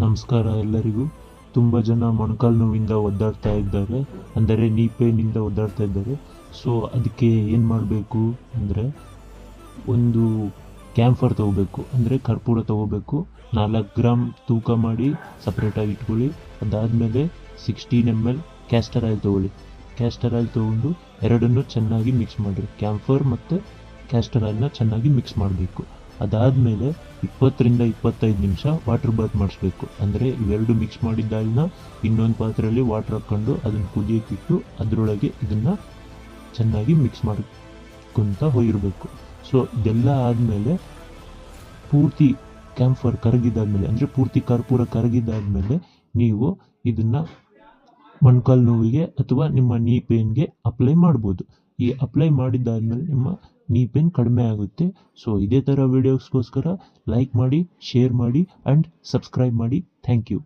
ನಮಸ್ಕಾರ ಎಲ್ಲರಿಗೂ. ತುಂಬ ಜನ ಮೊಣಕಾಲು ನೋವಿಂದ ಒದ್ದಾಡ್ತಾ ಇದ್ದಾರೆ. ಅಂದರೆ ನೀ ಪೇನಿಂದ ಒದ್ದಾಡ್ತಾ ಇದ್ದಾರೆ. ಸೊ ಅದಕ್ಕೆ ಏನು ಮಾಡಬೇಕು ಅಂದರೆ ಒಂದು ಕ್ಯಾಂಫರ್ ತೊಗೋಬೇಕು. ಅಂದರೆ ಕರ್ಪೂರ ತೊಗೋಬೇಕು. ನಾಲ್ಕು ಗ್ರಾಮ್ ತೂಕ ಮಾಡಿ ಸಪ್ರೇಟಾಗಿ ಇಟ್ಕೊಳ್ಳಿ. ಅದಾದಮೇಲೆ sixteen M L castor oil ತೊಗೊಳ್ಳಿ. ಕ್ಯಾಸ್ಟರ್ ಆಯಿಲ್ ತೊಗೊಂಡು ಎರಡನ್ನೂ ಚೆನ್ನಾಗಿ ಮಿಕ್ಸ್ ಮಾಡಿರಿ. ಕ್ಯಾಂಫರ್ ಮತ್ತು ಕ್ಯಾಸ್ಟರ್ ಆಯಿಲ್ನ ಚೆನ್ನಾಗಿ ಮಿಕ್ಸ್ ಮಾಡಬೇಕು. ಅದಾದಮೇಲೆ ಇಪ್ಪತ್ತರಿಂದ ಇಪ್ಪತ್ತೈದು ನಿಮಿಷ ವಾಟರ್ ಬಾತ್ ಮಾಡಿಸ್ಬೇಕು. ಅಂದರೆ ಇವೆರಡು ಮಿಕ್ಸ್ ಮಾಡಿದ್ದ ಹಾಲನ್ನ ಇನ್ನೊಂದು ಪಾತ್ರೆಯಲ್ಲಿ ವಾಟರ್ ಹಾಕ್ಕೊಂಡು ಅದನ್ನು ಕುದಿಯೋಕ್ಕಿಟ್ಟು ಅದರೊಳಗೆ ಇದನ್ನು ಚೆನ್ನಾಗಿ ಮಿಕ್ಸ್ ಮಾಡ್ಕೊಂತ ಹೋಗಿರಬೇಕು. ಸೊ ಇದೆಲ್ಲ ಆದಮೇಲೆ ಪೂರ್ತಿ ಕ್ಯಾಂಫರ್ ಕರಗಿದಾದ್ಮೇಲೆ ಅಂದರೆ ಪೂರ್ತಿ ಕರ್ಪೂರ ಕರಗಿದಾದ್ಮೇಲೆ ನೀವು ಇದನ್ನು ಮೊಣಕಾಲು ನೋವಿಗೆ ಅಥವಾ ನಿಮ್ಮ ನೀ ಪೇನ್ಗೆ ಅಪ್ಲೈ ಮಾಡ್ಬೋದು. ಈ ಅಪ್ಲೈ ಮಾಡಿದ್ದಾದ್ಮೇಲೆ ನಿಮ್ಮ ನೀ ಪೆನ್ ಕಡಿಮೆ ಆಗುತ್ತೆ. ಸೊ ಇದೇ ಥರ ವೀಡಿಯೋಸ್ಗೋಸ್ಕರ ಲೈಕ್ ಮಾಡಿ ಶೇರ್ ಮಾಡಿ ಆ್ಯಂಡ್ ಸಬ್ಸ್ಕ್ರೈಬ್ ಮಾಡಿ. Thank you